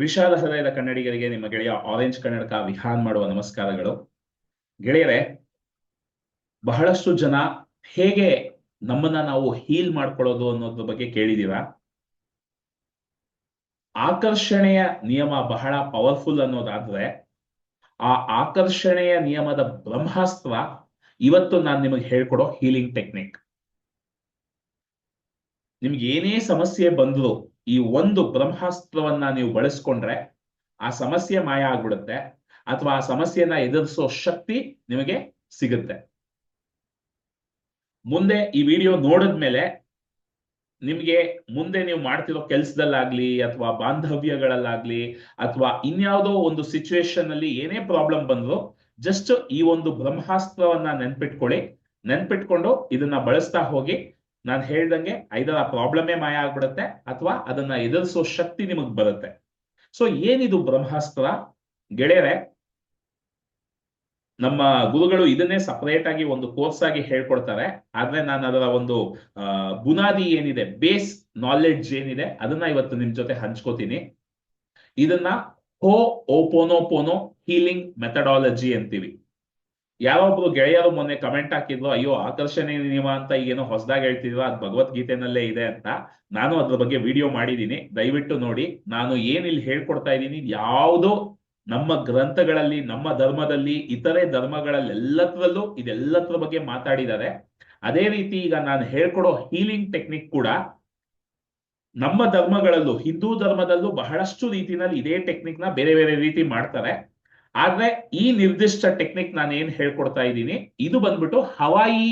ವಿಶಾಲ ಹೃದಯದ ಕನ್ನಡಿಗರಿಗೆ ನಿಮ್ಮ ಗೆಳೆಯ ಆರೆಂಜ್ ಕನ್ನಡಕ ವಿಹಾನ್ ಮಾಡುವ ನಮಸ್ಕಾರಗಳು. ಗೆಳೆಯರೆ, ಬಹಳಷ್ಟು ಜನ ಹೇಗೆ ನಮ್ಮನ್ನ ನಾವು ಹೀಲ್ ಮಾಡ್ಕೊಳ್ಳೋದು ಅನ್ನೋದ್ರ ಬಗ್ಗೆ ಕೇಳಿದೀರಾ? ಆಕರ್ಷಣೆಯ ನಿಯಮ ಬಹಳ ಪವರ್ಫುಲ್ ಅನ್ನೋದಾದ್ರೆ, ಆ ಆಕರ್ಷಣೆಯ ನಿಯಮದ ಬ್ರಹ್ಮಾಸ್ತ್ರ ಇವತ್ತು ನಾನು ನಿಮಗೆ ಹೇಳ್ಕೊಡೋ ಹೀಲಿಂಗ್ ಟೆಕ್ನಿಕ್ ನಿಮ್ಗೆ ಏನೇ ಸಮಸ್ಯೆ ಬಂದ್ರು ಈ ಒಂದು ಬ್ರಹ್ಮಾಸ್ತ್ರವನ್ನ ನೀವು ಬಳಸ್ಕೊಂಡ್ರೆ ಆ ಸಮಸ್ಯೆ ಮಾಯ ಆಗ್ಬಿಡುತ್ತೆ ಅಥವಾ ಆ ಸಮಸ್ಯೆಯನ್ನ ಎದುರಿಸೋ ಶಕ್ತಿ ನಿಮಗೆ ಸಿಗುತ್ತೆ. ಮುಂದೆ ಈ ವಿಡಿಯೋ ನೋಡಿದ್ಮೇಲೆ ನಿಮ್ಗೆ ಮುಂದೆ ನೀವು ಮಾಡ್ತಿರೋ ಕೆಲ್ಸದಲ್ಲಾಗ್ಲಿ ಅಥವಾ ಬಾಂಧವ್ಯಗಳಲ್ಲಾಗ್ಲಿ ಅಥವಾ ಇನ್ಯಾವುದೋ ಒಂದು ಸಿಚುವೇಶನ್ ಅಲ್ಲಿ ಏನೇ ಪ್ರಾಬ್ಲಮ್ ಬಂದ್ರು ಜಸ್ಟ್ ಈ ಒಂದು ಬ್ರಹ್ಮಾಸ್ತ್ರವನ್ನ ನೆನ್ಪಿಟ್ಕೊಳ್ಳಿ. ನೆನ್ಪಿಟ್ಕೊಂಡು ಇದನ್ನ ಬಳಸ್ತಾ ಹೋಗಿ ನಾನು ಹೇಳ್ದಂಗೆ ಐದರ ಪ್ರಾಬ್ಲಮೇ ಮಾಯ ಆಗ್ಬಿಡುತ್ತೆ ಅಥವಾ ಅದನ್ನ ಎದುರಿಸೋ ಶಕ್ತಿ ನಿಮಗ್ ಬರುತ್ತೆ. ಸೊ ಏನಿದು ಬ್ರಹ್ಮಾಸ್ತ್ರ? ಗೆಳೆಯರೆ, ನಮ್ಮ ಗುರುಗಳು ಇದನ್ನೇ ಸಪರೇಟ್ ಆಗಿ ಒಂದು ಕೋರ್ಸ್ ಆಗಿ ಹೇಳ್ಕೊಡ್ತಾರೆ. ಆದ್ರೆ ನಾನು ಅದರ ಒಂದು ಬುನಾದಿ ಏನಿದೆ ಬೇಸ್ ನಾಲೆಡ್ಜ್ ಏನಿದೆ, ಅದನ್ನ ಇವತ್ತು ನಿಮ್ ಜೊತೆ ಹಂಚ್ಕೋತೀನಿ. ಇದನ್ನ ಹೋ ಓಪೋನೋಪೋನೋ ಹೀಲಿಂಗ್ ಮೆಥಡಾಲಜಿ ಅಂತೀವಿ. ಯಾರೊಬ್ರು ಗೆಳೆಯರು ಮೊನ್ನೆ ಕಮೆಂಟ್ ಹಾಕಿದ್ರು ಅಯ್ಯೋ, ಆಕರ್ಷಣೆ ನಿಯಮ ಅಂತ ಏನೋ ಹೊಸದಾಗಿ ಹೇಳ್ತಿದ್ರು ಅದು ಭಗವದ್ಗೀತೆನಲ್ಲೇ ಇದೆ ಅಂತ. ನಾನು ಅದ್ರ ಬಗ್ಗೆ ವಿಡಿಯೋ ಮಾಡಿದ್ದೀನಿ ದಯವಿಟ್ಟು ನೋಡಿ, ನಾನು ಏನ್ ಇಲ್ಲಿ ಹೇಳ್ಕೊಡ್ತಾ ಇದ್ದೀನಿ ಯಾವುದೋ ನಮ್ಮ ಗ್ರಂಥಗಳಲ್ಲಿ, ನಮ್ಮ ಧರ್ಮದಲ್ಲಿ, ಇತರೆ ಧರ್ಮಗಳಲ್ಲೆಲ್ಲತ್ರಲ್ಲೂ ಇದೆಲ್ಲತ್ರ ಬಗ್ಗೆ ಮಾತಾಡಿದ್ದಾರೆ. ಅದೇ ರೀತಿ ಈಗ ನಾನು ಹೇಳ್ಕೊಡೋ ಹೀಲಿಂಗ್ ಟೆಕ್ನಿಕ್ ಕೂಡ ನಮ್ಮ ಧರ್ಮಗಳಲ್ಲೂ, ಹಿಂದೂ ಧರ್ಮದಲ್ಲೂ ಬಹಳಷ್ಟು ರೀತಿನಲ್ಲಿ ಇದೇ ಟೆಕ್ನಿಕ್ನ ಬೇರೆ ಬೇರೆ ರೀತಿ ಮಾಡ್ತಾರೆ. ಆದ್ರೆ ಈ ನಿರ್ದಿಷ್ಟ ಟೆಕ್ನಿಕ್ ನಾನು ಏನ್ ಹೇಳ್ಕೊಡ್ತಾ ಇದ್ದೀನಿ, ಇದು ಬಂದ್ಬಿಟ್ಟು ಹವಾಯಿ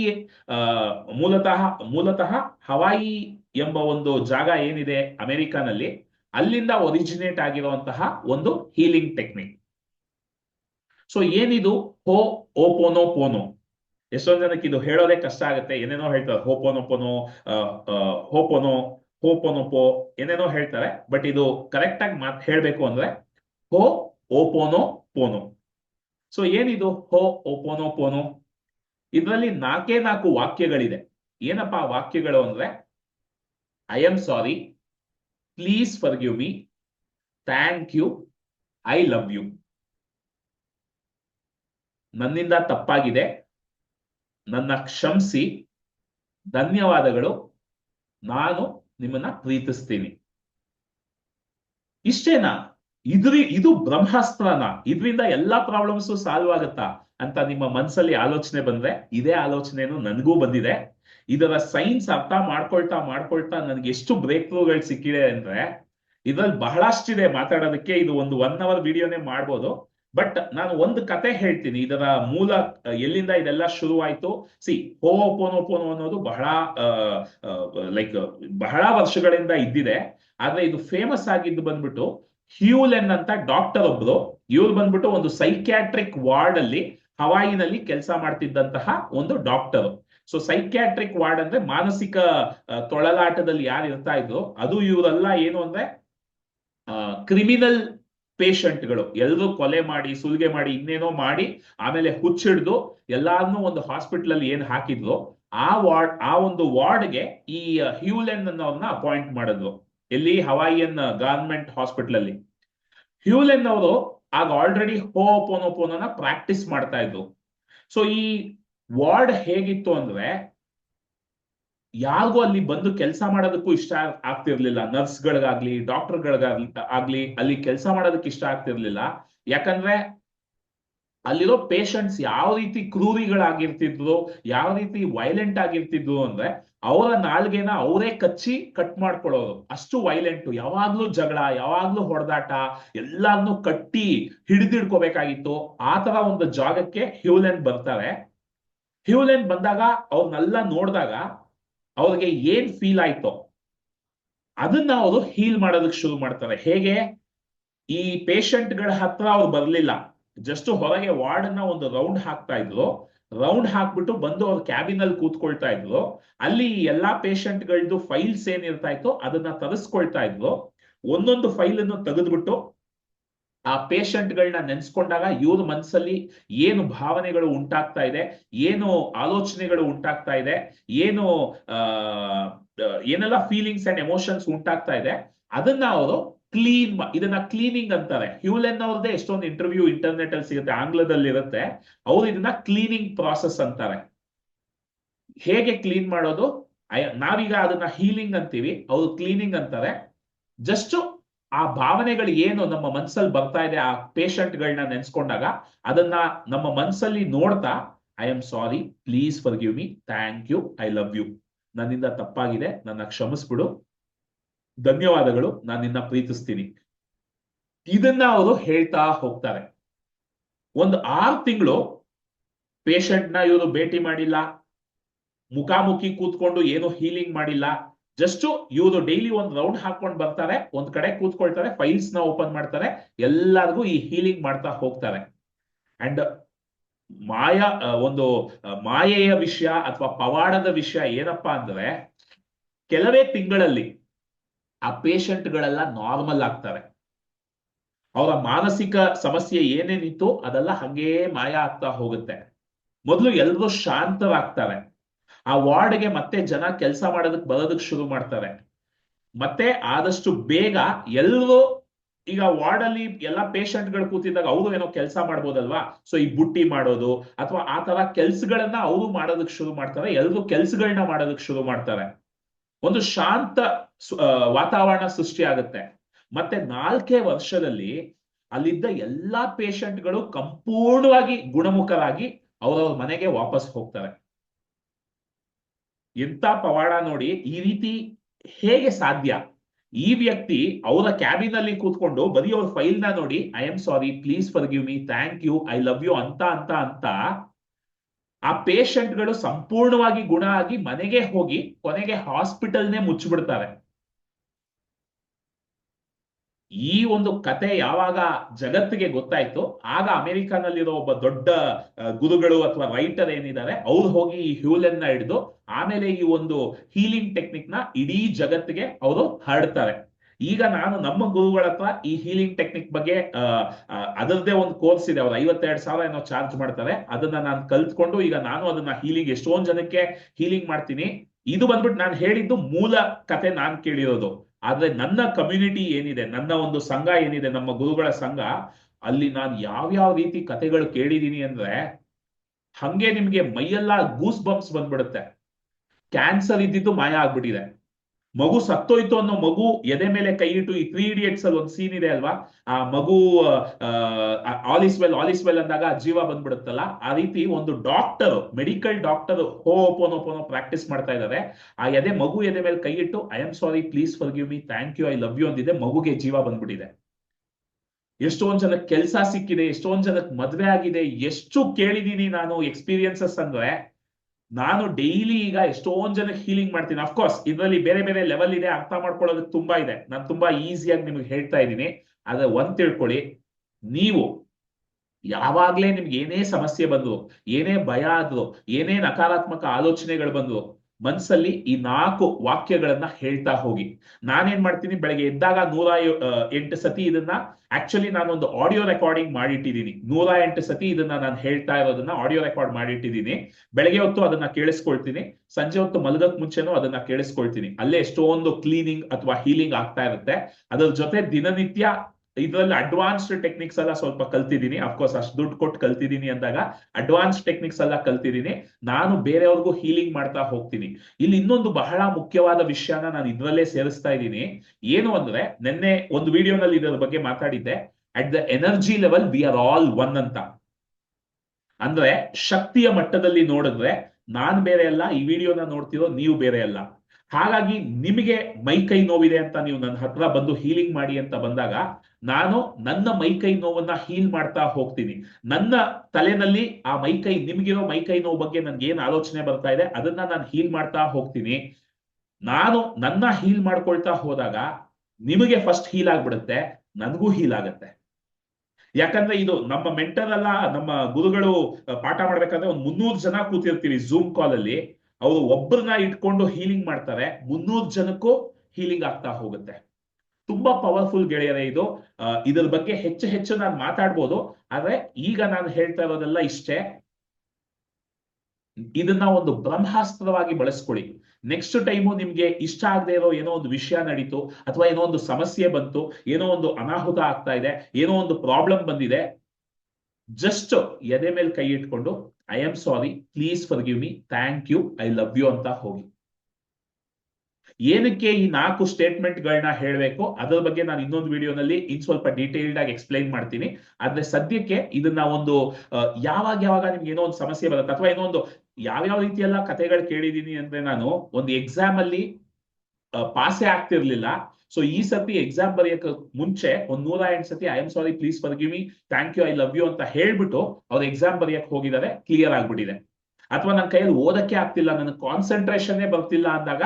ಮೂಲತಃ ಮೂಲತಃ ಹವಾಯಿ ಎಂಬ ಒಂದು ಜಾಗ ಏನಿದೆ ಅಮೆರಿಕಾನಲ್ಲಿ, ಅಲ್ಲಿಂದ ಒರಿಜಿನೇಟ್ ಆಗಿರುವಂತಹ ಒಂದು ಹೀಲಿಂಗ್ ಟೆಕ್ನಿಕ್ ಸೊ ಏನಿದು? ಹೋ, ಓಪೋನೋ, ಪೋನೋ. ಎಷ್ಟೊಂದು ಜನಕ್ಕೆ ಇದು ಹೇಳೋದೇ ಕಷ್ಟ ಆಗುತ್ತೆ. ಏನೇನೋ ಹೇಳ್ತಾರೆ ಹೋಪೋನೋಪೋನೋ ಹೋಪೋನೋ ಹೋಪೋನೋಪೋ ಏನೇನೋ ಹೇಳ್ತಾರೆ. ಬಟ್ ಇದು ಕರೆಕ್ಟ್ ಆಗಿ ಮಾತ್ ಹೇಳ್ಬೇಕು ಅಂದ್ರೆ, ಹೋ ಓಪೋನೋ ಪೋನೋ ಸೊ ಏನಿದು? ಹೋ ಓಪೋನೋ ಪೋನೋ ಇದರಲ್ಲಿ ನಾಲ್ಕೇ ನಾಲ್ಕು ವಾಕ್ಯಗಳಿದೆ. ಏನಪ್ಪಾ ವಾಕ್ಯಗಳು ಅಂದ್ರೆ? I am sorry please forgive me thank you I love you ನನ್ನಿಂದ ತಪ್ಪಾಗಿದೆ. ನನ್ನ ಕ್ಷಮಿಸಿ. ಧನ್ಯವಾದಗಳು. ನಾನು ನಿಮ್ಮನ್ನ ಪ್ರೀತಿಸ್ತೀನಿ. ಇಷ್ಟೇನಾ? ಇದ್ರಿ, ಇದು ಬ್ರಹ್ಮಾಸ್ತ್ರನ, ಇದರಿಂದ ಎಲ್ಲಾ ಪ್ರಾಬ್ಲಮ್ಸ್ ಸಾಲ್ವ್ ಆಗುತ್ತಾ ಅಂತ ನಿಮ್ಮ ಮನಸ್ಸಲ್ಲಿ ಆಲೋಚನೆ ಬಂದ್ರೆ, ಇದೇ ಆಲೋಚನೆನು ನನಗೂ ಬಂದಿದೆ. ಇದರ ಸೈನ್ಸ್ ಅರ್ಥ ಮಾಡ್ಕೊಳ್ತಾ ಮಾಡ್ಕೊಳ್ತಾ ನನ್ಗೆ ಎಷ್ಟು ಬ್ರೇಕ್ ಥ್ರೂಗಳು ಸಿಕ್ಕಿದೆ ಅಂದ್ರೆ, ಇದ್ರಲ್ಲಿ ಬಹಳಷ್ಟಿದೆ ಮಾತಾಡೋದಕ್ಕೆ, ಇದು ಒಂದು ಒನ್ ಅವರ್ ವಿಡಿಯೋನೇ ಮಾಡ್ಬೋದು. ಬಟ್ ನಾನು ಒಂದು ಕತೆ ಹೇಳ್ತೀನಿ, ಇದರ ಮೂಲ, ಎಲ್ಲಿಂದ ಇದೆಲ್ಲ ಶುರುವಾಯ್ತು? ಸಿ ಹೋಪೋನೋಪೋನೋ ಅನ್ನೋದು ಬಹಳ ಲೈಕ್ ಬಹಳ ವರ್ಷಗಳಿಂದ ಇದ್ದಿದೆ. ಆದ್ರೆ ಇದು ಫೇಮಸ್ ಆಗಿದ್ದು ಬಂದ್ಬಿಟ್ಟು ಹ್ಯೂಲೆನ್ ಅಂತ ಡಾಕ್ಟರ್ ಒಬ್ರು, ಇವ್ರು ಬಂದ್ಬಿಟ್ಟು ಒಂದು ಸೈಕ್ಯಾಟ್ರಿಕ್ ವಾರ್ಡ್ ಅಲ್ಲಿ ಹವಾಯಿನಲ್ಲಿ ಕೆಲಸ ಮಾಡ್ತಿದ್ದಂತಹ ಒಂದು ಡಾಕ್ಟರ್. ಸೊ ಸೈಕ್ಯಾಟ್ರಿಕ್ ವಾರ್ಡ್ ಅಂದ್ರೆ ಮಾನಸಿಕ ತೊಳಲಾಟದಲ್ಲಿ ಯಾರು ಇರ್ತಾ ಇದ್ರು, ಅದು ಇವರೆಲ್ಲ ಏನು ಅಂದ್ರೆ ಕ್ರಿಮಿನಲ್ ಪೇಷಂಟ್ಗಳು ಎಲ್ಲರೂ ಕೊಲೆ ಮಾಡಿ, ಸುಲಿಗೆ ಮಾಡಿ, ಇನ್ನೇನೋ ಮಾಡಿ, ಆಮೇಲೆ ಹುಚ್ಚಿಡ್ದು ಎಲ್ಲಾರನ್ನೂ ಒಂದು ಹಾಸ್ಪಿಟಲ್ ಅಲ್ಲಿ ಏನ್ ಹಾಕಿದ್ರು ಆ ವಾರ್ಡ್ ಆ ಒಂದು ವಾರ್ಡ್ಗೆ ಈ ಹ್ಯೂಲೆನ್ ಅನ್ನೋರ್ನ ಅಪಾಯಿಂಟ್ ಮಾಡಿದ್ರು ಎಲ್ಲಿ? ಹವಾಯಿಯನ್ ಗವರ್ಮೆಂಟ್ ಹಾಸ್ಪಿಟಲ್ ಅಲ್ಲಿ ಹ್ಯೂಲೆನ್ ಅವರು ಆಗ ಆಲ್ರೆಡಿ ಹೋಪೋನೋಪೋನ ಪ್ರಾಕ್ಟೀಸ್ ಮಾಡ್ತಾ ಇದ್ರು. ಸೊ ಈ ವಾರ್ಡ್ ಹೇಗಿತ್ತು ಅಂದ್ರೆ, ಯಾರಿಗೂ ಅಲ್ಲಿ ಬಂದು ಕೆಲಸ ಮಾಡೋದಕ್ಕೂ ಇಷ್ಟ ಆಗ್ತಿರ್ಲಿಲ್ಲ. ನರ್ಸ್ಗಳಿಗಾಗ್ಲಿ, ಡಾಕ್ಟರ್ಗಳಿಗಾಗ್ಲಿ, ಆಗ್ಲಿ, ಅಲ್ಲಿ ಕೆಲಸ ಮಾಡೋದಕ್ಕೆ ಇಷ್ಟ ಆಗ್ತಿರ್ಲಿಲ್ಲ. ಯಾಕಂದ್ರೆ ಅಲ್ಲಿರೋ ಪೇಷಂಟ್ಸ್ ಯಾವ ರೀತಿ ಕ್ರೂರಿಗಳಾಗಿರ್ತಿದ್ರು ಯಾವ ರೀತಿ ವೈಲೆಂಟ್ ಆಗಿರ್ತಿದ್ರು ಅಂದ್ರೆ ಅವರ ನಾಲ್ಗೆನ ಅವರೇ ಕಚ್ಚಿ ಕಟ್ ಮಾಡ್ಕೊಳ್ಳೋರು ಅಷ್ಟು ವೈಲೆಂಟ್ ಯಾವಾಗ್ಲೂ ಜಗಳ, ಯಾವಾಗ್ಲೂ ಹೊಡೆದಾಟ, ಎಲ್ಲಾದ್ನೂ ಕಟ್ಟಿ ಹಿಡಿದಿಡ್ಕೋಬೇಕಾಗಿತ್ತು. ಆ ತರ ಒಂದು ಜಾಗಕ್ಕೆ ಹ್ಯೂಲೆನ್ ಬರ್ತಾರೆ. ಹ್ಯೂಲೆನ್ ಬಂದಾಗ ಅವ್ರನ್ನೆಲ್ಲ ನೋಡಿದಾಗ ಅವ್ರಿಗೆ ಏನ್ ಫೀಲ್ ಆಯ್ತೋ, ಅದನ್ನ ಅವರು ಹೀಲ್ ಮಾಡೋದಕ್ಕೆ ಶುರು ಮಾಡ್ತಾರೆ. ಹೇಗೆ? ಈ ಪೇಷಂಟ್ಗಳ ಹತ್ರ ಅವ್ರು ಬರ್ಲಿಲ್ಲ. ಜಸ್ಟ್ ಹೊರಗೆ ವಾರ್ಡ್ ಅನ್ನ ಒಂದು ರೌಂಡ್ ಹಾಕ್ತಾ ಇದ್ರು ರೌಂಡ್ ಹಾಕ್ಬಿಟ್ಟು ಬಂದು ಅವ್ರ ಕ್ಯಾಬಿನ್ ಅಲ್ಲಿ ಕೂತ್ಕೊಳ್ತಾ ಇದ್ರು ಅಲ್ಲಿ ಎಲ್ಲಾ ಪೇಷಂಟ್ ಪೇಷಂಟ್ಗಳದ್ದು ಫೈಲ್ಸ್ ಏನಿರ್ತಾ ಇತ್ತು ಅದನ್ನ ತರಿಸ್ಕೊಳ್ತಾ ಇದ್ರು ಒಂದೊಂದು ಫೈಲ್ ಅನ್ನು ತೆಗೆದ್ಬಿಟ್ಟು ಆ ಪೇಷಂಟ್ ಪೇಷಂಟ್ಗಳನ್ನ ನೆನ್ಸ್ಕೊಂಡಾಗ ಇವ್ರ ಮನಸ್ಸಲ್ಲಿ ಏನು ಭಾವನೆಗಳು ಉಂಟಾಗ್ತಾ ಇದೆ, ಏನು ಆಲೋಚನೆಗಳು ಉಂಟಾಗ್ತಾ ಇದೆ, ಏನು ಏನೆಲ್ಲ ಫೀಲಿಂಗ್ಸ್ ಅಂಡ್ ಎಮೋಷನ್ಸ್ ಉಂಟಾಗ್ತಾ ಇದೆ, ಅದನ್ನ ಅವರು ಕ್ಲೀನ್ ಇದನ್ನ ಕ್ಲೀನಿಂಗ್ ಅಂತಾರೆ. ಹ್ಯೂಲೆನ್ ಅವ್ರದ್ದೇ ಎಷ್ಟೊಂದು ಇಂಟರ್ವ್ಯೂ ಇಂಟರ್ನೆಟ್ ಅಲ್ಲಿ ಸಿಗುತ್ತೆ ಆಂಗ್ಲದಲ್ಲಿ ಇರುತ್ತೆ ಅವ್ರು ಇದನ್ನ ಕ್ಲೀನಿಂಗ್ ಪ್ರಾಸೆಸ್ ಅಂತಾರೆ. ಹೇಗೆ ಕ್ಲೀನ್ ಮಾಡೋದು? ನಾವೀಗ ಅದನ್ನ ಹೀಲಿಂಗ್ ಅಂತೀವಿ. ಅವ್ರು ಕ್ಲೀನಿಂಗ್ ಅಂತಾರೆ. ಜಸ್ಟ್ ಆ ಭಾವನೆಗಳು ಏನು ನಮ್ಮ ಮನ್ಸಲ್ಲಿ ಬರ್ತಾ ಇದೆ, ಆ ಪೇಷಂಟ್ಗಳನ್ನ ನೆನ್ಸ್ಕೊಂಡಾಗ, ಅದನ್ನ ನಮ್ಮ ಮನ್ಸಲ್ಲಿ ನೋಡ್ತಾ I am sorry please forgive me thank you I love you ನನ್ನಿಂದ ತಪ್ಪಾಗಿದೆ. ನನ್ನ ಕ್ಷಮಿಸ್ಬಿಡು. ಧನ್ಯವಾದಗಳು, ನಾನು ನಿನ್ನ ಪ್ರೀತಿಸ್ತೀನಿ. ಇದನ್ನ ಅವರು ಹೇಳ್ತಾ ಹೋಗ್ತಾರೆ. ಒಂದು ಆರು ತಿಂಗಳು ನ ಇವರು ಭೇಟಿ ಮಾಡಿಲ್ಲ, ಮುಖಾಮುಖಿ ಕೂತ್ಕೊಂಡು ಏನು ಹೀಲಿಂಗ್ ಮಾಡಿಲ್ಲ ಜಸ್ಟ್ ಇವರು ಡೈಲಿ ಒಂದು ರೌಂಡ್ ಹಾಕೊಂಡು ಬರ್ತಾರೆ, ಒಂದ್ ಕಡೆ ಕೂತ್ಕೊಳ್ತಾರೆ ಫೈಲ್ಸ್ನ ಓಪನ್ ಮಾಡ್ತಾರೆ, ಎಲ್ಲರಿಗೂ ಈ ಹೀಲಿಂಗ್ ಮಾಡ್ತಾ ಹೋಗ್ತಾರೆ. ಅಂಡ್ ಮಾಯಾ, ಒಂದು ಮಾಯೆಯ ವಿಷಯ ಅಥವಾ ಪವಾಡದ ವಿಷಯ ಏನಪ್ಪಾ ಅಂದ್ರೆ, ಕೆಲವೇ ತಿಂಗಳಲ್ಲಿ ಆ ಪೇಷಂಟ್ಗಳೆಲ್ಲ ನಾರ್ಮಲ್ ಆಗ್ತಾರೆ. ಅವರ ಮಾನಸಿಕ ಸಮಸ್ಯೆ ಏನೇನಿತ್ತು ಅದೆಲ್ಲ ಹಂಗೇ ಮಾಯ ಆಗ್ತಾ ಹೋಗುತ್ತೆ. ಮೊದಲು ಎಲ್ಲರೂ ಶಾಂತವಾಗ್ತಾರೆ ಆ ವಾರ್ಡ್ಗೆ ಮತ್ತೆ ಜನ ಕೆಲಸ ಮಾಡೋದಕ್ಕೆ ಬರೋದಕ್ಕೆ ಶುರು ಮಾಡ್ತಾರೆ. ಮತ್ತೆ ಆದಷ್ಟು ಬೇಗ ಎಲ್ಲರೂ ಈಗ ವಾರ್ಡ್ ಅಲ್ಲಿ ಎಲ್ಲಾ ಗಳು ಕೂತಿದ್ದಾಗ ಅವರು ಏನೋ ಕೆಲಸ ಮಾಡ್ಬೋದಲ್ವಾ? ಸೊ ಈ ಬುಟ್ಟಿ ಮಾಡೋದು ಅಥವಾ ಆ ತರ ಕೆಲ್ಸಗಳನ್ನ ಅವರು ಮಾಡೋದಕ್ಕೆ ಶುರು ಮಾಡ್ತಾರೆ. ಎಲ್ರು ಕೆಲ್ಸಗಳನ್ನ ಮಾಡೋದಕ್ಕೆ ಶುರು ಮಾಡ್ತಾರೆ. ಒಂದು ಶಾಂತ ವಾತಾವರಣ ಸೃಷ್ಟಿ ಆಗುತ್ತೆ ಮತ್ತೆ ನಾಲ್ಕೇ ವರ್ಷದಲ್ಲಿ ಅಲ್ಲಿದ್ದ ಎಲ್ಲಾ ಪೇಷಂಟ್ಗಳು ಸಂಪೂರ್ಣವಾಗಿ ಗುಣಮುಖರಾಗಿ ಅವರವ್ರ ಮನೆಗೆ ವಾಪಸ್ ಹೋಗ್ತಾರೆ. ಎಂತ ಪವಾಡ ನೋಡಿ ಈ ರೀತಿ ಹೇಗೆ ಸಾಧ್ಯ? ಈ ವ್ಯಕ್ತಿ ಅವರ ಕ್ಯಾಬಿನ್ ಅಲ್ಲಿ ಕೂತ್ಕೊಂಡು ಬರೀ ಅವ್ರ ಫೈಲ್ನ ನೋಡಿ, I am sorry, please forgive me, thank you, I love you ಅಂತ ಅಂತ ಅಂತ ಆ ಪೇಷಂಟ್ಗಳು ಸಂಪೂರ್ಣವಾಗಿ ಗುಣ ಆಗಿ ಮನೆಗೆ ಹೋಗಿ ಕೊನೆಗೆ ಹಾಸ್ಪಿಟಲ್ನೇ ಮುಚ್ಚಿಬಿಡ್ತಾರೆ. ಈ ಒಂದು ಕತೆ ಯಾವಾಗ ಜಗತ್ತಿಗೆ ಗೊತ್ತಾಯ್ತು, ಆಗ ಅಮೆರಿಕನಲ್ಲಿರೋ ಒಬ್ಬ ದೊಡ್ಡ ಗುರುಗಳು ಅಥವಾ ರೈಟರ್ ಏನಿದ್ದಾರೆ, ಅವ್ರು ಹೋಗಿ ಈ ಹ್ಯೂಲೆನ್ನ ಹಿಡಿದು, ಆಮೇಲೆ ಈ ಒಂದು ಹೀಲಿಂಗ್ ಟೆಕ್ನಿಕ್ನ ಇಡೀ ಜಗತ್ತಿಗೆ ಅವರು ಹರಡ್ತಾರೆ. ಈಗ ನಾನು ನಮ್ಮ ಗುರುಗಳ ಈ ಹೀಲಿಂಗ್ ಟೆಕ್ನಿಕ್ ಬಗ್ಗೆ ಅದರದ್ದೇ ಒಂದು ಕೋರ್ಸ್ ಇದೆ, ಅವ್ರು ಐವತ್ತೆರಡು ಸಾವಿರ ಏನೋ ಚಾರ್ಜ್ ಮಾಡ್ತಾರೆ. ಅದನ್ನ ನಾನು ಕಲ್ತ್ಕೊಂಡು ಈಗ ನಾನು ಅದನ್ನ ಹೀಲಿಂಗ್ ಎಷ್ಟೊಂದ್ ಜನಕ್ಕೆ ಹೀಲಿಂಗ್ ಮಾಡ್ತೀನಿ. ಇದು ಬಂದ್ಬಿಟ್ಟು ನಾನು ಹೇಳಿದ್ದು ಮೂಲ ಕತೆ ನಾನ್ ಕೇಳಿರೋದು. ಆದ್ರೆ ನನ್ನ ಕಮ್ಯುನಿಟಿ ಏನಿದೆ, ನನ್ನ ಒಂದು ಸಂಘ ಏನಿದೆ, ನಮ್ಮ ಗುರುಗಳ ಸಂಘ, ಅಲ್ಲಿ ನಾನು ಯಾವ್ಯಾವ ರೀತಿ ಕತೆಗಳು ಕೇಳಿದೀನಿ ಅಂದ್ರೆ, ಹಂಗೆ ನಿಮ್ಗೆ ಮೈಯೆಲ್ಲ ಗೂಸ್ ಬಂಪ್ಸ್ ಬಂದ್ಬಿಡುತ್ತೆ. ಕ್ಯಾನ್ಸರ್ ಇದ್ದಿದ್ದು ಮಾಯ ಆಗ್ಬಿಟ್ಟಿದೆ. ಮಗು ಸತ್ತೋಯ್ತು ಅನ್ನೋ ಮಗು ಎದೆ ಮೇಲೆ ಕೈ ಇಟ್ಟು ಈ ತ್ರೀ ಇಡಿಯಟ್ಸ್ ಅಲ್ಲಿ ಒಂದು ಸೀನ್ ಇದೆ ಅಲ್ವಾ? ಆ ಮಗು ಆಲಿಸ್ ವೆಲ್ ಆಲಿಸ್ ವೆಲ್ ಅಂದಾಗ ಜೀವ ಬಂದ್ಬಿಡುತ್ತಲ್ಲ? ಆ ರೀತಿ ಒಂದು ಡಾಕ್ಟರ್ ಮೆಡಿಕಲ್ ಡಾಕ್ಟರ್ ಹೋ ಓಪೋನೋ ಓಪೋನೋ ಪ್ರಾಕ್ಟೀಸ್ ಮಾಡ್ತಾ ಇದ್ದಾರೆ. ಆ ಎದೆ ಮಗು ಎದೆ ಮೇಲೆ ಕೈ ಇಟ್ಟು I am sorry please forgive me thank you I love you ಅಂದಿದೆ. ಮಗುಗೆ ಜೀವ ಬಂದ್ಬಿಟ್ಟಿದೆ. ಎಷ್ಟೊಂದ್ ಜನಕ್ಕೆ ಕೆಲಸ ಸಿಕ್ಕಿದೆ, ಎಷ್ಟೊಂದ್ ಜನಕ್ಕೆ ಮದ್ವೆ ಆಗಿದೆ, ಎಷ್ಟು ಕೇಳಿದೀನಿ ನಾನು ಎಕ್ಸ್ಪೀರಿಯನ್ಸಸ್ ಅಂದ್ರೆ ನಾನು ಡೈಲಿ ಈಗ ಎಷ್ಟೊಂದ್ ಜನಕ್ಕೆ ಹೀಲಿಂಗ್ ಮಾಡ್ತೀನಿ. ಅಫ್ಕೋರ್ಸ್ ಇದರಲ್ಲಿ ಬೇರೆ ಬೇರೆ ಲೆವೆಲ್ ಇದೆ, ಅರ್ಥ ಮಾಡ್ಕೊಳ್ಳೋದಕ್ಕೆ ತುಂಬಾ ಇದೆ. ನಾನು ತುಂಬಾ ಈಸಿಯಾಗಿ ನಿಮ್ಗೆ ಹೇಳ್ತಾ ಇದ್ದೀನಿ. ಆದ್ರೆ ಒಂದ್ ತಿಳ್ಕೊಳ್ಳಿ, ನೀವು ಯಾವಾಗ್ಲೇ ನಿಮ್ಗೆ ಏನೇ ಸಮಸ್ಯೆ ಬಂದ್ರು, ಏನೇ ಭಯ ಆದ್ರು, ಏನೇ ನಕಾರಾತ್ಮಕ ಆಲೋಚನೆಗಳು ಬಂದ್ರು ಮನ್ಸಲ್ಲಿ ಈ ನಾಲ್ಕು ವಾಕ್ಯಗಳನ್ನ ಹೇಳ್ತಾ ಹೋಗಿ. ನಾನೇನ್ ಮಾಡ್ತೀನಿ? ಬೆಳಗ್ಗೆ ಎದ್ದಾಗ ನೂರ ಎಂಟು ಸತಿ ಇದನ್ನ ಆಕ್ಚುಲಿ ನಾನೊಂದು ಆಡಿಯೋ ರೆಕಾರ್ಡಿಂಗ್ ಮಾಡಿಟ್ಟಿದ್ದೀನಿ. ನೂರ ಎಂಟು ಸತಿ ಇದನ್ನ ನಾನು ಹೇಳ್ತಾ ಇರೋದನ್ನ ಆಡಿಯೋ ರೆಕಾರ್ಡ್ ಮಾಡಿಟ್ಟಿದ್ದೀನಿ. ಬೆಳಗ್ಗೆ ಹೊತ್ತು ಅದನ್ನ ಕೇಳಿಸ್ಕೊಳ್ತೀನಿ. ಸಂಜೆ ಹೊತ್ತು ಮಲಗಕ್ ಮುಂಚೆನೂ ಅದನ್ನ ಕೇಳಿಸ್ಕೊಳ್ತೀನಿ. ಅಲ್ಲೇ ಎಷ್ಟೊಂದು ಕ್ಲೀನಿಂಗ್ ಅಥವಾ ಹೀಲಿಂಗ್ ಆಗ್ತಾ ಇರುತ್ತೆ. ಅದ್ರ ಜೊತೆ ದಿನನಿತ್ಯ ಇದರಲ್ಲಿ ಅಡ್ವಾನ್ಸ್ಡ್ ಟೆಕ್ನಿಕ್ಸ್ ಎಲ್ಲ ಸ್ವಲ್ಪ ಕಲ್ತಿದ್ದೀನಿ. ಅಫ್ಕೋರ್ಸ್ ಅಷ್ಟು ದುಡ್ಡು ಕೊಟ್ಟು ಕಲ್ತಿದ್ದೀನಿ ಅಂದಾಗ ಅಡ್ವಾನ್ಸ್ ಟೆಕ್ನಿಕ್ಸ್ ಎಲ್ಲ ಕಲ್ತಿದ್ದೀನಿ. ನಾನು ಬೇರೆಯವ್ರಿಗೂ ಹೀಲಿಂಗ್ ಮಾಡ್ತಾ ಹೋಗ್ತೀನಿ. ಇಲ್ಲಿ ಇನ್ನೊಂದು ಬಹಳ ಮುಖ್ಯವಾದ ವಿಷಯನ ನಾನು ಇದ್ರಲ್ಲೇ ಸೇರಿಸ್ತಾ ಇದ್ದೀನಿ. ಏನು ಅಂದ್ರೆ, ನಿನ್ನೆ ಒಂದು ವಿಡಿಯೋನಲ್ಲಿ ಇದರ ಬಗ್ಗೆ ಮಾತಾಡಿದ್ದೆ. At the energy level we are all one ಅಂತ. ಅಂದ್ರೆ ಶಕ್ತಿಯ ಮಟ್ಟದಲ್ಲಿ ನೋಡಿದ್ರೆ, ನಾನ್ ಬೇರೆ ಅಲ್ಲ, ಈ ವಿಡಿಯೋನ ನೋಡ್ತಿರೋ ನೀವು ಬೇರೆ ಅಲ್ಲ. ಹಾಗಾಗಿ ನಿಮಗೆ ಮೈ ಕೈ ನೋವಿದೆ ಅಂತ ನೀವು ನನ್ನ ಹತ್ರ ಬಂದು ಹೀಲಿಂಗ್ ಮಾಡಿ ಅಂತ ಬಂದಾಗ ನಾನು ನನ್ನ ಮೈ ಕೈ ನೋವನ್ನ ಹೀಲ್ ಮಾಡ್ತಾ ಹೋಗ್ತೀನಿ. ನನ್ನ ತಲೆನಲ್ಲಿ ಆ ಮೈ ಕೈ ನಿಮ್ಗಿರೋ ಮೈ ಕೈ ನೋವು ಬಗ್ಗೆ ನನ್ಗೆ ಏನ್ ಆಲೋಚನೆ ಬರ್ತಾ ಇದೆ, ಅದನ್ನ ನಾನು ಹೀಲ್ ಮಾಡ್ತಾ ಹೋಗ್ತೀನಿ. ನಾನು ನನ್ನ ಹೀಲ್ ಮಾಡ್ಕೊಳ್ತಾ ಹೋದಾಗ ನಿಮಗೆ ಫಸ್ಟ್ ಹೀಲ್ ಆಗ್ಬಿಡುತ್ತೆ, ನನಗೂ ಹೀಲ್ ಆಗತ್ತೆ. ಯಾಕಂದ್ರೆ ಇದು ನಮ್ಮ ಮೆಂಟರ್ ಅಲ್ಲ, ನಮ್ಮ ಗುರುಗಳು ಪಾಠ ಮಾಡ್ಬೇಕಂದ್ರೆ ಒಂದ್ ಮುನ್ನೂರು ಜನ ಕೂತಿರ್ತೀವಿ ಝೂಮ್ ಕಾಲ್ ಅಲ್ಲಿ. ಅವರು ಒಬ್ಬರನ್ನ ಇಟ್ಕೊಂಡು ಹೀಲಿಂಗ್ ಮಾಡ್ತಾರೆ. ಮುನ್ನೂರು ಜನಕ್ಕೂ ಹೀಲಿಂಗ್ ಆಗ್ತಾ ಹೋಗುತ್ತೆ. ತುಂಬಾ ಪವರ್ಫುಲ್ ಗೆಳೆಯರೇ ಇದು. ಇದರ ಬಗ್ಗೆ ಹೆಚ್ಚು ಹೆಚ್ಚು ನಾನು ಮಾತಾಡ್ಬೋದು. ಆದ್ರೆ ಈಗ ನಾನು ಹೇಳ್ತಾ ಇರೋದೆಲ್ಲ ಇಷ್ಟೇ. ಇದನ್ನ ಒಂದು ಬ್ರಹ್ಮಾಸ್ತ್ರವಾಗಿ ಬಳಸ್ಕೊಳ್ಳಿ. ನೆಕ್ಸ್ಟ್ ಟೈಮು ನಿಮ್ಗೆ ಇಷ್ಟ ಆಗದೆ ಇರೋ ಏನೋ ಒಂದು ವಿಷಯ ನಡೀತು, ಅಥವಾ ಏನೋ ಒಂದು ಸಮಸ್ಯೆ ಬಂತು, ಏನೋ ಒಂದು ಅನಾಹುತ ಆಗ್ತಾ ಇದೆ, ಏನೋ ಒಂದು ಪ್ರಾಬ್ಲಮ್ ಬಂದಿದೆ ಜಸ್ಟ್ ಎದೆ ಮೇಲೆ ಕೈ ಇಟ್ಕೊಂಡು I am sorry please forgive me thank you I love you ಅಂತ ಹೋಗಿ. ಏನಕ್ಕೆ ಈ ನಾಲ್ಕು ಸ್ಟೇಟ್ಮೆಂಟ್ ಗಳನ್ನ ಹೇಳಬೇಕು, ಅದರ ಬಗ್ಗೆ ನಾನು ಇನ್ನೊಂದು ವಿಡಿಯೋನಲ್ಲಿ ಇನ್ ಸ್ವಲ್ಪ ಡೀಟೇಲ್ಡ್ ಆಗಿ ಎಕ್ಸ್ಪ್ಲೈನ್ ಮಾಡ್ತೀನಿ. ಆದ್ರೆ ಸದ್ಯಕ್ಕೆ ಇದನ್ನ ಒಂದು ಯಾವಾಗ ಯಾವಾಗ ನಿಮ್ಗೆ ಏನೋ ಒಂದು ಸಮಸ್ಯೆ ಬರುತ್ತೆ, ಅಥವಾ ಏನೋ ಒಂದು ಯಾವ್ಯಾವ ರೀತಿಯೆಲ್ಲ ಕಥೆಗಳು ಕೇಳಿದೀನಿ ಅಂದ್ರೆ ನಾನು ಒಂದು ಎಕ್ಸಾಮ್ ಅಲ್ಲಿ ಪಾಸೇ ಆಗ್ತಿರ್ಲಿಲ್ಲ. ಸೊ ಈ ಸರ್ತಿ ಎಕ್ಸಾಮ್ ಬರೆಯಕ್ಕೆ ಮುಂಚೆ ಒಂದ್ ನೂರ ಎಂಟು ಸತಿ I am sorry please forgive me thank you I love you ಅಂತ ಹೇಳ್ಬಿಟ್ಟು ಅವ್ರು ಎಕ್ಸಾಮ್ ಬರೆಯಕ್ಕೆ ಹೋಗಿದ್ದಾರೆ ಕ್ಲಿಯರ್ ಆಗ್ಬಿಟ್ಟಿದೆ. ಅಥವಾ ನನ್ನ ಕೈಯಲ್ಲಿ ಓದಕ್ಕೆ ಆಗ್ತಿಲ್ಲ, ನನ್ನ ಕಾನ್ಸಂಟ್ರೇಷನ್ ಬರ್ತಿಲ್ಲ ಅಂದಾಗ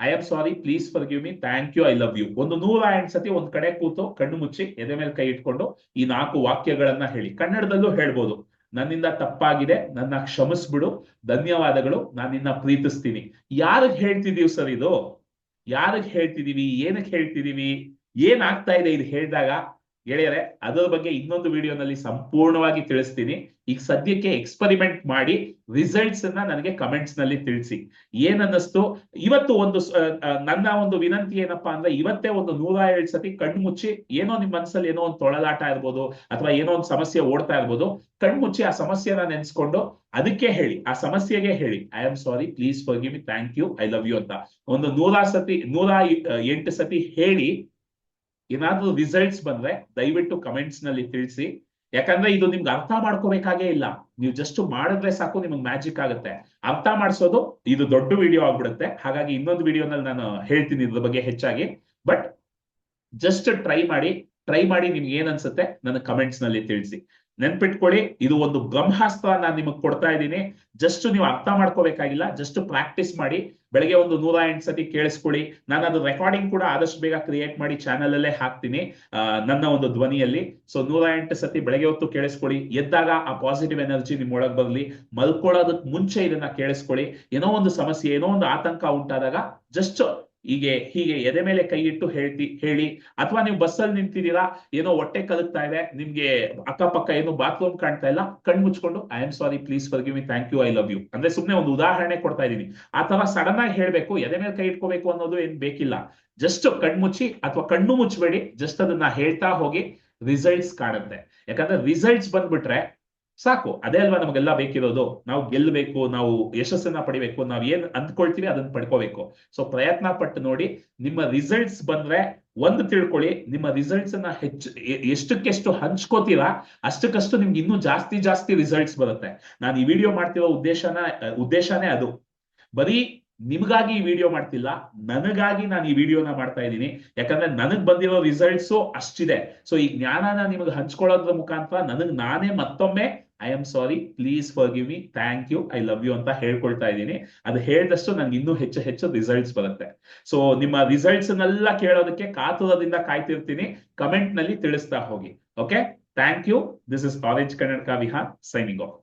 I am sorry please forgive me thank you I love you ಒಂದು ನೂರ ಎಂಟು ಸತಿ ಒಂದ್ ಕಡೆ ಕೂತು ಕಣ್ಣು ಮುಚ್ಚಿ, ಎದೆ ಮೇಲೆ ಕೈ ಇಟ್ಕೊಂಡು ಈ ನಾಲ್ಕು ವಾಕ್ಯಗಳನ್ನ ಹೇಳಿ. ಕನ್ನಡದಲ್ಲೂ ಹೇಳ್ಬೋದು, ನನ್ನಿಂದ ತಪ್ಪಾಗಿದೆ, ನನ್ನ ಕ್ಷಮಿಸ್ಬಿಡು, ಧನ್ಯವಾದಗಳು ನಾನು ನಿನ್ನ ಪ್ರೀತಿಸ್ತೀನಿ. ಯಾರಿಗ್ ಹೇಳ್ತಿದೀವಿ ಸರ್ ಇದು? ಯಾರಿಗ್ ಹೇಳ್ತಿದೀವಿ ಏನಕ್ಕೆ ಹೇಳ್ತಿದೀವಿ ಏನಾಗ್ತಾ ಇದೆ ಇದು ಹೇಳಿದಾಗ ಗೆಳೆಯರೆ, ಅದರ ಬಗ್ಗೆ ಇನ್ನೊಂದು ವಿಡಿಯೋನಲ್ಲಿ ಸಂಪೂರ್ಣವಾಗಿ ತಿಳಿಸ್ತೀನಿ. ಈಗ ಸದ್ಯಕ್ಕೆ ಎಕ್ಸ್ಪರಿಮೆಂಟ್ ಮಾಡಿ ರಿಸಲ್ಟ್ಸ್ ಅನ್ನ ನನಗೆ ಕಮೆಂಟ್ಸ್ನಲ್ಲಿ ತಿಳಿಸಿ. ಏನನ್ನಿಸ್ತು? ಇವತ್ತು ಒಂದು ನನ್ನ ಒಂದು ವಿನಂತಿ ಏನಪ್ಪಾ ಅಂದ್ರೆ ಇವತ್ತೇ ಒಂದು ನೂರ ಏಳು ಸತಿ ಕಣ್ಣು ಮುಚ್ಚಿ ಏನೋ ನಿಮ್ ಮನಸ್ಸಲ್ಲಿ ಏನೋ ಒಂದು ತೊಳಲಾಟ ಇರ್ಬೋದು ಅಥವಾ ಏನೋ ಒಂದು ಸಮಸ್ಯೆ ಓಡ್ತಾ ಇರ್ಬೋದು, ಕಣ್ಣು ಮುಚ್ಚಿ ಆ ಸಮಸ್ಯೆನ ನೆನ್ಸ್ಕೊಂಡು ಅದಕ್ಕೆ ಹೇಳಿ, ಆ ಸಮಸ್ಯೆಗೆ ಹೇಳಿ. I am sorry please forgive me thank you I love you ಅಂತ. ಒಂದು ನೂರ ಸತಿ, ನೂರ ಎಂಟು ಸತಿ ಹೇಳಿ ಏನಾದ್ರೂ ರಿಸಲ್ಟ್ಸ್ ಬಂದ್ರೆ ದಯವಿಟ್ಟು ಕಮೆಂಟ್ಸ್ನಲ್ಲಿ ತಿಳಿಸಿ. ಯಾಕಂದ್ರೆ ಇದು ನಿಮ್ಗೆ ಅರ್ಥ ಮಾಡ್ಕೋಬೇಕಾಗೇ ಇಲ್ಲ. ನೀವು ಜಸ್ಟ್ ಮಾಡಿದ್ರೆ ಸಾಕು, ನಿಮ್ಗೆ ಮ್ಯಾಜಿಕ್ ಆಗುತ್ತೆ. ಅರ್ಥ ಮಾಡಿಸೋದು ಇದು ದೊಡ್ಡ ವಿಡಿಯೋ ಆಗ್ಬಿಡುತ್ತೆ. ಹಾಗಾಗಿ ಇನ್ನೊಂದು ವಿಡಿಯೋನಲ್ಲಿ ನಾನು ಹೇಳ್ತೀನಿ ಇದ್ರ ಬಗ್ಗೆ ಹೆಚ್ಚಾಗಿ. ಬಟ್ ಜಸ್ಟ್ ಟ್ರೈ ಮಾಡಿ ಟ್ರೈ ಮಾಡಿ ನಿಮ್ಗೆ ಏನ್ ಅನ್ಸುತ್ತೆ, ನನ್ನ ಕಮೆಂಟ್ಸ್ನಲ್ಲಿ ತಿಳಿಸಿ. ನೆನ್ಪಿಟ್ಕೊಳ್ಳಿ, ಇದು ಒಂದು ಬ್ರಹ್ಮಾಸ್ತ್ರ ನಾನು ನಿಮಗೆ ಕೊಡ್ತಾ ಇದ್ದೀನಿ. ಜಸ್ಟ್ ನೀವು ಅರ್ಥ ಮಾಡ್ಕೋಬೇಕಾಗಿಲ್ಲ ಜಸ್ಟ್ ಪ್ರಾಕ್ಟೀಸ್ ಮಾಡಿ, ಬೆಳಗ್ಗೆ ಒಂದು ನೂರ ಎಂಟು ಸತಿ ಕೇಳಿಸ್ಕೊಳ್ಳಿ. ನಾನು ಅದು ರೆಕಾರ್ಡಿಂಗ್ ಕೂಡ ಆದಷ್ಟು ಬೇಗ ಕ್ರಿಯೇಟ್ ಮಾಡಿ ಚಾನಲ್ ಅಲ್ಲೇ ಹಾಕ್ತೀನಿ ನನ್ನ ಒಂದು ಧ್ವನಿಯಲ್ಲಿ. ಸೊ ನೂರ ಎಂಟು ಸತಿ ಬೆಳಗ್ಗೆ ಹೊತ್ತು ಕೇಳಿಸ್ಕೊಳ್ಳಿ. ಎದ್ದಾಗ ಆ ಪಾಸಿಟಿವ್ ಎನರ್ಜಿ ನಿಮ್ ಒಳಗ್ ಬರ್ಲಿ. ಮಲ್ಕೊಳ್ಳೋದಕ್ಕೆ ಮುಂಚೆ ಇದನ್ನ ಕೇಳಿಸ್ಕೊಳ್ಳಿ. ಏನೋ ಒಂದು ಸಮಸ್ಯೆ, ಏನೋ ಒಂದು ಆತಂಕ ಉಂಟಾದಾಗ ಜಸ್ಟ್ ಹೀಗೆ ಹೀಗೆ ಎದೆ ಮೇಲೆ ಕೈ ಇಟ್ಟು ಹೇಳ್ತಿ, ಹೇಳಿ. ಅಥವಾ ನೀವು ಬಸ್ಸಲ್ಲಿ ನಿಂತಿದ್ದೀರಾ, ಏನೋ ಹೊಟ್ಟೆ ಕಲಗ್ತಾ ಇದೆ, ನಿಮ್ಗೆ ಅಕ್ಕಪಕ್ಕ ಏನು ಬಾತ್ರೂಮ್ ಕಾಣ್ತಾ ಇಲ್ಲ ಕಣ್ ಮುಚ್ಕೊಂಡು I am sorry please forgive me thank you I love you ಅಂದ್ರೆ ಸುಮ್ನೆ ಒಂದು ಉದಾಹರಣೆ ಕೊಡ್ತಾ ಇದೀನಿ ಆ ಸಡನ್ ಆಗಿ ಹೇಳ್ಬೇಕು, ಎದೆ ಮೇಲೆ ಕೈ ಇಟ್ಕೋಬೇಕು ಅನ್ನೋದು ಏನ್ ಬೇಕಿಲ್ಲ. ಜಸ್ಟ್ ಕಣ್ಮುಚ್ಚಿ ಅಥವಾ ಕಣ್ಣು ಮುಚ್ಚಬೇಡಿ ಜಸ್ಟ್ ಅದನ್ನ ಹೇಳ್ತಾ ಹೋಗಿ ರಿಸಲ್ಟ್ಸ್ ಕಾಣುತ್ತೆ. ಯಾಕಂದ್ರೆ ರಿಸಲ್ಟ್ಸ್ ಬಂದ್ಬಿಟ್ರೆ ಸಾಕು. ಅದೇ ಅಲ್ವಾ ನಮಗೆಲ್ಲ ಬೇಕಿರೋದು? ನಾವು ಗೆಲ್ಲಬೇಕು ನಾವು ಯಶಸ್ಸನ್ನ ಪಡಿಬೇಕು, ನಾವ್ ಏನ್ ಅಂದ್ಕೊಳ್ತೀವಿ ಅದನ್ನ ಪಡ್ಕೋಬೇಕು. ಸೊ ಪ್ರಯತ್ನ ಪಟ್ಟು ನೋಡಿ, ನಿಮ್ಮ ರಿಸಲ್ಟ್ಸ್ ಬಂದ್ರೆ ಒಂದು ತಿಳ್ಕೊಳ್ಳಿ, ನಿಮ್ಮ ರಿಸಲ್ಟ್ಸ್ ಅನ್ನ ಹೆಚ್ಚು ಎಷ್ಟಕ್ಕೆಷ್ಟು ಹಂಚ್ಕೋತೀರಾ, ಅಷ್ಟಕ್ಕಷ್ಟು ನಿಮ್ಗೆ ಇನ್ನೂ ಜಾಸ್ತಿ ಜಾಸ್ತಿ ರಿಸಲ್ಟ್ಸ್ ಬರುತ್ತೆ. ನಾನು ಈ ವಿಡಿಯೋ ಮಾಡ್ತಿರೋ ಉದ್ದೇಶನ, ಉದ್ದೇಶನೇ ಅದು. ಬರೀ ನಿಮ್ಗಾಗಿ ಈ ವಿಡಿಯೋ ಮಾಡ್ತಿಲ್ಲ, ನನಗಾಗಿ ನಾನು ಈ ವಿಡಿಯೋನ ಮಾಡ್ತಾ ಇದ್ದೀನಿ. ಯಾಕಂದ್ರೆ ನನಗ್ ಬಂದಿರೋ ರಿಸಲ್ಟ್ಸ್ ಅಷ್ಟಿದೆ. ಸೊ ಈ ಜ್ಞಾನನ ನಿಮಗೆ ಹಂಚ್ಕೊಳ್ಳೋದ್ರ ಮುಖಾಂತರ ನನಗ್ ನಾನೇ ಮತ್ತೊಮ್ಮೆ I am sorry please forgive me thank you I love you ಅಂತ ಹೇಳ್ಕೊಳ್ತಾ ಇದ್ದೀನಿ. ಅದು ಹೇಳಿದಷ್ಟು ನನ್ಗೆ ಇನ್ನೂ ಹೆಚ್ಚು ಹೆಚ್ಚು ರಿಸಲ್ಟ್ಸ್ ಬರುತ್ತೆ. ಸೊ ನಿಮ್ಮ ರಿಸಲ್ಟ್ಸ್ ನೆಲ್ಲ ಕೇಳೋದಕ್ಕೆ ಕಾತುರದಿಂದ ಕಾಯ್ತಿರ್ತೀನಿ. ಕಮೆಂಟ್ನಲ್ಲಿ ತಿಳಿಸ್ತಾ ಹೋಗಿ. Okay thank you this is orange ಕನ್ನಡಕ ವಿಹಾರ್ ಸೈನಿಂಗ್ ಆಫ್